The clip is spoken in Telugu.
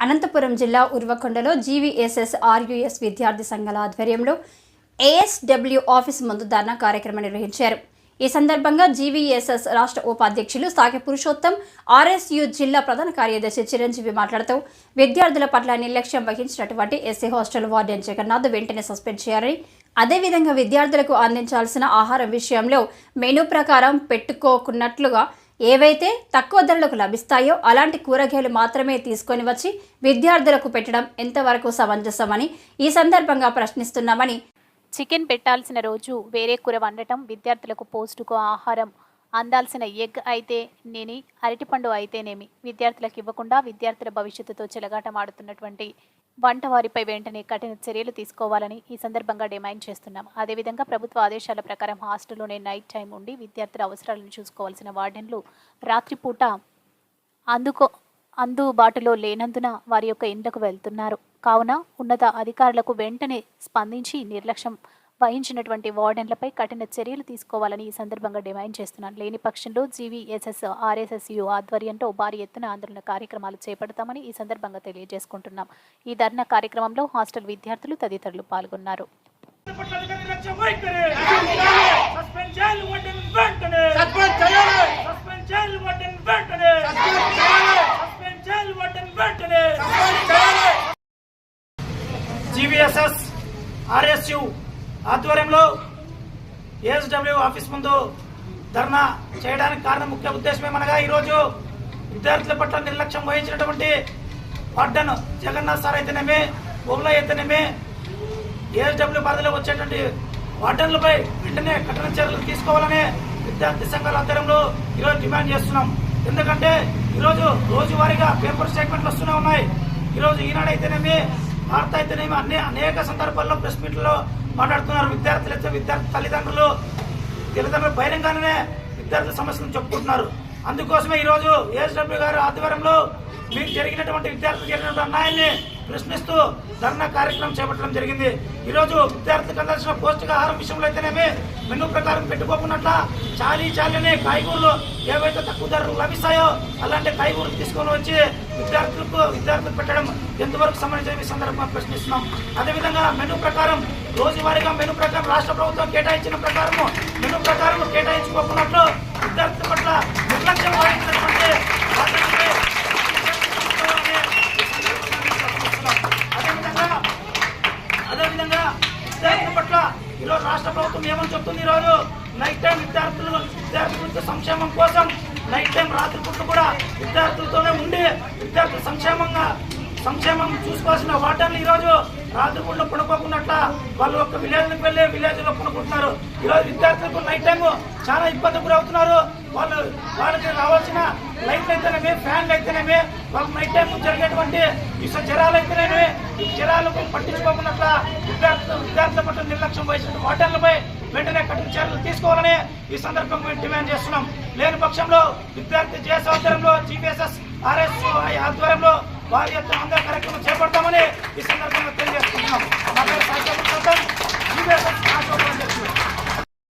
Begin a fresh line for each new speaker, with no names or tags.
అనంతపురం జిల్లా ఉర్వకొండలో జీవీఎస్ఎస్ ఆర్యుఎస్ విద్యార్థి సంఘాల ఆధ్వర్యంలో ఏఎస్డబ్ల్యూ ఆఫీస్ ముందు ధర్నా కార్యక్రమం నిర్వహించారు. ఈ సందర్భంగా జీవీఎస్ఎస్ రాష్ట్ర ఉపాధ్యక్షులు సాకె పురుషోత్తం ఆర్ఎస్యు జిల్లా ప్రధాన కార్యదర్శి చిరంజీవి మాట్లాడుతూ విద్యార్థుల పట్ల నిర్లక్ష్యం వహించినటువంటి ఎస్సీ హాస్టల్ వార్డెన్ జగన్నాథ్ వెంటనే సస్పెండ్ చేయాలని అదేవిధంగా విద్యార్థులకు అందించాల్సిన ఆహారం విషయంలో మెనూ ప్రకారం పెట్టుకోకున్నట్లుగా ఏవైతే తక్కువ ధరలకు లభిస్తాయో అలాంటి కూరగాయలు మాత్రమే తీసుకొని వచ్చి విద్యార్థులకు పెట్టడం ఎంతవరకు సమంజసమని ఈ సందర్భంగా ప్రశ్నిస్తున్నామని.
చికెన్ పెట్టాల్సిన రోజు వేరే కూర వండటం విద్యార్థులకు పోస్టుకు ఆహారం. అందాల్సిన ఎగ్ అయితే నేని అరటిపండు అయితేనేమి. విద్యార్థులకు ఇవ్వకుండా విద్యార్థుల భవిష్యత్తుతో చెలగాటమాడుతున్నటువంటి వంట వారిపై వెంటనే కఠిన చర్యలు తీసుకోవాలని ఈ సందర్భంగా డిమాండ్ చేస్తున్నాం. అదేవిధంగా ప్రభుత్వ ఆదేశాల ప్రకారం హాస్టల్లోనే నైట్ టైం ఉండి విద్యార్థుల అవసరాలను చూసుకోవాల్సిన వార్డెన్లు రాత్రిపూట అందుకో అందుబాటులో లేనందున వారి యొక్క ఇండ్లకు వెళ్తున్నారు. కావున ఉన్నత అధికారులకు వెంటనే స్పందించి నిర్లక్ష్యం వహించినటువంటి వార్డెన్లపై కఠిన చర్యలు తీసుకోవాలని ఈ సందర్భంగా డిమాండ్ చేస్తున్నాను లేని పక్షంలో జీవీఎస్ఎస్ ఆర్ఎస్ఎస్యు ఆధ్వర్యంలో భారీ ఎత్తున ఆందోళన కార్యక్రమాలు చేపడతామని ఈ సందర్భంగా తెలియజేసుకుంటున్నాం. ఈ ధర్నా కార్యక్రమంలో హాస్టల్ విద్యార్థులు తదితరులు పాల్గొన్నారు.
జీవీఎస్ఎస్ ఆర్ఎస్యు ఆధ్వర్యంలో ఏఎస్డబ్ల్యూ ఆఫీస్ ముందు ధర్నా చేయడానికి కారణం ముఖ్య ఉద్దేశం ఏమనగా ఈరోజు విద్యార్థుల పట్ల నిర్లక్ష్యం వహించినటువంటి వార్డన్ జగన్నాథ్ సార్ అయితేనేమే బొమ్మల అయితేనేమే ఏఎస్డబ్ల్యూ పరిధిలో వచ్చేటువంటి వార్డన్లపై వెంటనే కఠిన చర్యలు తీసుకోవాలని విద్యార్థి సంఘాల ఆధ్వర్యంలో ఈరోజు డిమాండ్ చేస్తున్నాం. ఎందుకంటే ఈరోజు రోజువారీగా పేపర్ స్టేట్మెంట్లు వస్తూనే ఉన్నాయి. ఈరోజు ఈనాడు అయితేనేమి వార్త అయితేనేమి అన్ని అనేక సందర్భాల్లో ప్రెస్ మీట్లో మాట్లాడుతున్నారు విద్యార్థులు అయితే విద్యార్థి తల్లిదండ్రులు తల్లిదండ్రులు బహిరంగానే విద్యార్థుల సమస్యలను చెప్పుకుంటున్నారు. అందుకోసమే ఈరోజు ఏఎస్డబ్ల్యూ గారు ఆధ్వర్యంలో మీకు జరిగినటువంటి విద్యార్థులు జరిగినటువంటి అన్యాయాన్ని ప్రశ్నిస్తూ ధర్నా కార్యక్రమం చేపట్టడం జరిగింది. ఈరోజు విద్యార్థులకు అందాల్సిన పౌష్టికాహారం విషయంలో అయితేనేమి మెనూ ప్రకారం పెట్టుకోకున్నట్ల చాలీ చాలని కాయగూరలు ఏవైతే తక్కువ ధరలు లభిస్తాయో అలాంటి కాయగూరలు తీసుకొని వచ్చి విద్యార్థులకు విద్యార్థులకు పెట్టడం ఎంతవరకు సంబంధించిన ఈ సందర్భంగా ప్రశ్నిస్తున్నాం. అదేవిధంగా మెను ప్రకారం రోజువారీగా మెను ప్రకారం రాష్ట్ర ప్రభుత్వం కేటాయించిన ప్రకారము మెను ప్రకారం కేటాయించుకోకున్నట్లు విద్యార్థుల పట్ల నిర్లక్ష్యం వహించినటువంటి అదేవిధంగా అదేవిధంగా విద్యార్థుల పట్ల ఈరోజు రాష్ట్ర ప్రభుత్వం ఏమని చెప్తుంది ఈరోజు? నైట్ టైం విద్యార్థులు విద్యార్థుల సంక్షేమం కోసం నైట్ టైం రాత్రి పూట కూడా సంక్షేమంగా సంక్షేమం చూసుకోవాల్సిన వాటర్లు ఈరోజు రాత్రిపూట పడుకోకున్నట్ల వాళ్ళు ఒక విలేజ్కి వెళ్ళి విలేజ్లో పడుకుంటున్నారు. ఈరోజు విద్యార్థులకు నైట్ టైం చాలా ఇబ్బంది గురవుతున్నారు. వాళ్ళు వాళ్ళకి రావాల్సిన లైట్లు అయితేనేమి ఫ్యాన్లు అయితేనేమి వాళ్ళకి నైట్ టైం జరిగేటువంటి విష జ్వరాలు అయితేనేమి ఈ జ్వరాలకు పట్టించుకోకున్నట్ల విద్యార్థులు విద్యార్థుల పట్ల నిర్లక్ష్యం వహించిన వాటర్లపై వెంటనే కఠిన చర్యలు తీసుకోవాలని ఈ సందర్భంగా మేము డిమాండ్ చేస్తున్నాం. లేని పక్షంలో విద్యార్థి జేఎస్ ఆధ్వర్యంలో జీపీఎస్ఎస్ ఆర్ఎస్ ఆధ్వర్యంలో వారి యొక్క అందరూ కార్యక్రమం చేపడతామని ఈ సందర్భంగా తెలియజేస్తున్నాం.